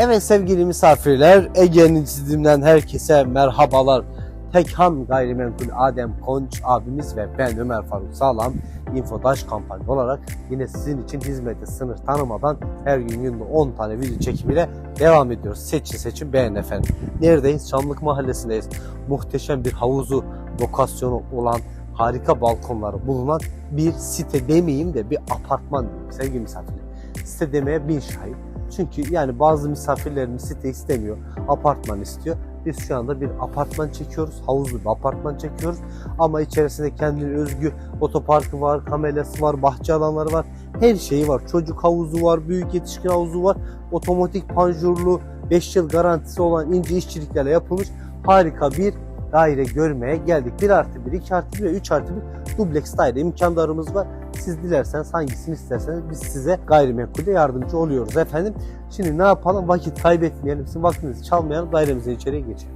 Evet sevgili misafirler, Ege'nin çizimden herkese merhabalar. Tekhan Gayrimenkul Adem Konç abimiz ve ben Ömer Faruk Sağlam Infodaş kampanya olarak yine sizin için hizmete sınır tanımadan her gün günde 10 tane video çekimiyle devam ediyoruz. Seçin seçin beğen efendim. Neredeyiz? Çamlık Mahallesi'ndeyiz. Muhteşem bir havuzu lokasyonu olan harika balkonları bulunan bir site demeyeyim de bir apartman diyeyim sevgili misafirler. Site demeye bin şahit. Çünkü yani bazı misafirlerimiz site istemiyor, apartman istiyor. Biz şu anda bir apartman çekiyoruz, havuzlu bir apartman çekiyoruz. Ama içerisinde kendine özgü otoparkı var, kamelası var, bahçe alanları var. Her şeyi var. Çocuk havuzu var, büyük yetişkin havuzu var. Otomatik panjurlu, 5 yıl garantisi olan ince işçiliklerle yapılmış harika bir daire görmeye geldik. 1 artı 1, 2 artı 1 ve 3 artı 1 dubleks daire imkanlarımız var. Siz dilerseniz hangisini isterseniz biz size gayrimenkulde yardımcı oluyoruz efendim. Şimdi ne yapalım? Vakit kaybetmeyelim. Sizin vaktinizi çalmayalım. Dairemize içeriye geçelim.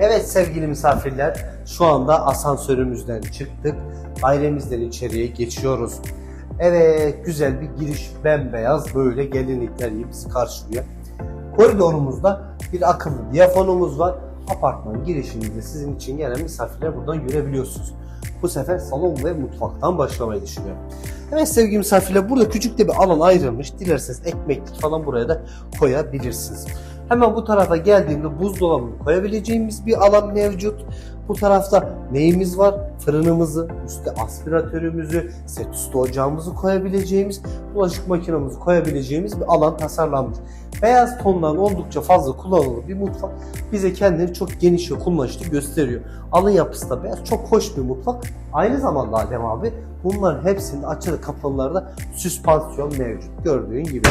Evet sevgili misafirler şu anda asansörümüzden çıktık. Dairemizden içeriye geçiyoruz. Evet güzel bir giriş bembeyaz böyle gelinlikler gibi bizi karşılıyor. Koridorumuzda bir akıllı diyafonumuz var. Apartman girişimizde sizin için gelen misafirler buradan görebiliyorsunuz. Bu sefer salon ve mutfaktan başlamayı düşünüyorum. Evet sevgili misafirler burada küçük de bir alan ayrılmış. Dilerseniz ekmeklik falan buraya da koyabilirsiniz. Hemen bu tarafa geldiğimde buzdolabını koyabileceğimiz bir alan mevcut. Bu tarafta neyimiz var? Fırınımızı, üstte aspiratörümüzü, set üstü ocağımızı koyabileceğimiz, bulaşık makinemizi koyabileceğimiz bir alan tasarlanmış. Beyaz tonların oldukça fazla kullanılan bir mutfak bize kendini çok geniş ve kullanışlı gösteriyor. Alın yapısı da beyaz, çok hoş bir mutfak. Aynı zamanda Adem abi bunların hepsinde açılı kapalılarda süspansiyon mevcut gördüğün gibi.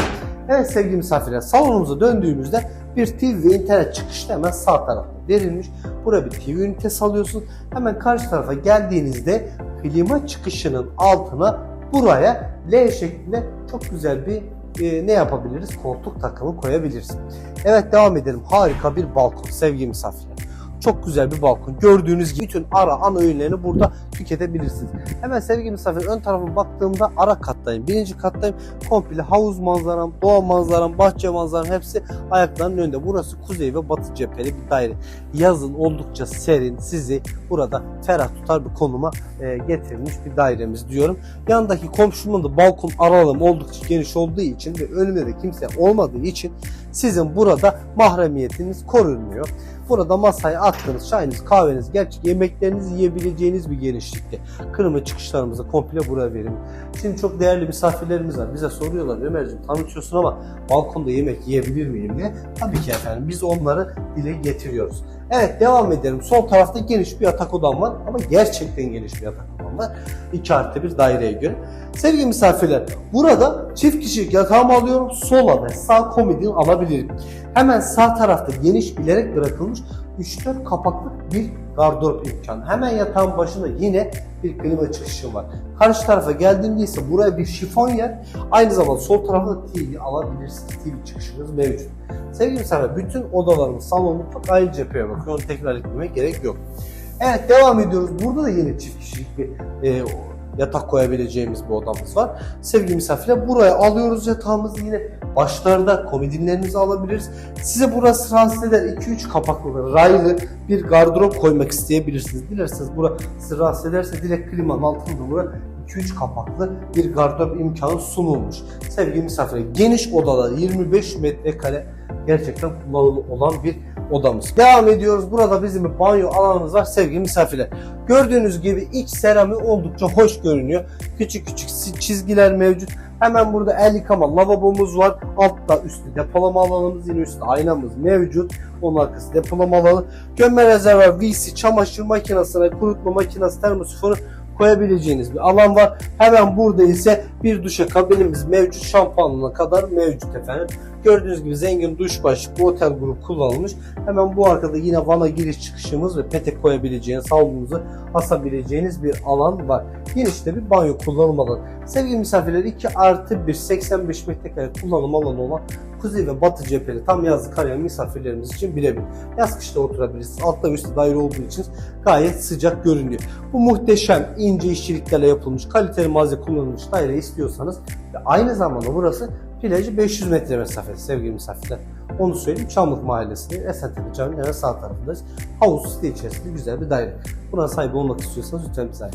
Evet sevgili misafirler salonumuza döndüğümüzde bir TV ve internet çıkışı hemen sağ tarafta verilmiş. Buraya bir TV ünitesi alıyorsun. Hemen karşı tarafa geldiğinizde klima çıkışının altına buraya L şeklinde çok güzel bir e, ne yapabiliriz? Koltuk takımı koyabiliriz. Evet devam edelim. Harika bir balkon sevgili misafirler. Çok güzel bir balkon. Gördüğünüz gibi bütün ara ana öğünlerini burada tüketebilirsiniz. Hemen sevgili misafir ön tarafa baktığımda ara kattayım. Birinci kattayım. Komple havuz manzaram, doğa manzaram, bahçe manzaram hepsi ayaklarının önünde. Burası kuzey ve batı cepheli bir daire. Yazın oldukça serin sizi burada ferah tutar bir konuma e, getirilmiş bir dairemiz diyorum. Yandaki komşumun da balkon aralığım oldukça geniş olduğu için ve önümde de kimse olmadığı için sizin burada mahremiyetiniz korunmuyor. Burada masaya attığınız çayınız, kahveniz, gerçek yemeklerinizi yiyebileceğiniz bir genişlikte. Kırma çıkışlarımızı komple buraya verin. Şimdi çok değerli misafirlerimiz var. Bize soruyorlar Ömerciğim tanıtıyorsun ama balkonda yemek yiyebilir miyim diye. Tabii ki efendim biz onları dile getiriyoruz. Evet devam edelim. Sol tarafta geniş bir yatak odam var ama gerçekten geniş bir yatak odam var. 2 artı bir daireye göre. Sevgili misafirler burada çift kişilik yatağımı alıyorum. Sola ve sağ komodin alabilirim. Hemen sağ tarafta geniş bilerek bırakılmış 3-4 kapaklı bir gardırop imkanı. Hemen yatağın başında yine bir klima çıkışı var. Karşı tarafa geldiğimde ise buraya bir şifon yer. Aynı zamanda sol tarafta TV alabilirsiniz. TV çıkışınız mevcut. Sevgili misafirler bütün odalarımız, salon, mutfak aynı cepheye bakıyor. Onu tekrar etmeme gerek yok. Evet devam ediyoruz. Burada da yine çift kişilik bir e, yatak koyabileceğimiz bir odamız var. Sevgili misafirler buraya alıyoruz yatağımızı yine başlarında komodinlerinizi alabiliriz. Size burası rahatsız eder 2-3 kapaklı raylı bir gardırop koymak isteyebilirsiniz. Dilerseniz burası rahatsız ederse direkt klimanın altında buraya 2-3 kapaklı bir gardırop imkanı sunulmuş. Sevgili misafirler geniş odalar 25 metrekare gerçekten kullanımı olan bir odamız. Devam ediyoruz. Burada bizim bir banyo alanımız var sevgili misafirler. Gördüğünüz gibi iç serami oldukça hoş görünüyor. Küçük küçük çizgiler mevcut. Hemen burada el yıkama lavabomuz var. Altta üstte depolama alanımız yine üstte aynamız mevcut. Onun arkası depolama alanı. Gömme rezervuar, VC, çamaşır makinesine, kurutma makinesi, termosifonu koyabileceğiniz bir alan var. Hemen burada ise bir duşa kabinimiz mevcut. Şampuanına kadar mevcut efendim. Gördüğünüz gibi zengin duş başlıklı otel grup kullanılmış. Hemen bu arkada yine vana giriş çıkışımız ve petek koyabileceğiniz, havlunuzu asabileceğiniz bir alan var. Geniş de bir banyo kullanım alanı. Sevgili misafirler 2 artı 1 85 metrekare kullanım alanı olan kuzey ve batı cepheli tam yazlık arayan misafirlerimiz için birebir. Yaz kışta oturabilirsiniz. Altta ve üstte daire olduğu için gayet sıcak görünüyor. Bu muhteşem ince işçiliklerle yapılmış kaliteli malzeme kullanılmış daire istiyorsanız ve aynı zamanda burası Plajı 500 metre mesafede sevgili misafirler. Onu söyleyeyim. Çamlık Mahallesi'nde Esentepe Camii'nin sağ tarafındayız. Havuz site içerisinde güzel bir daire. Buna sahip olmak istiyorsanız lütfen bize.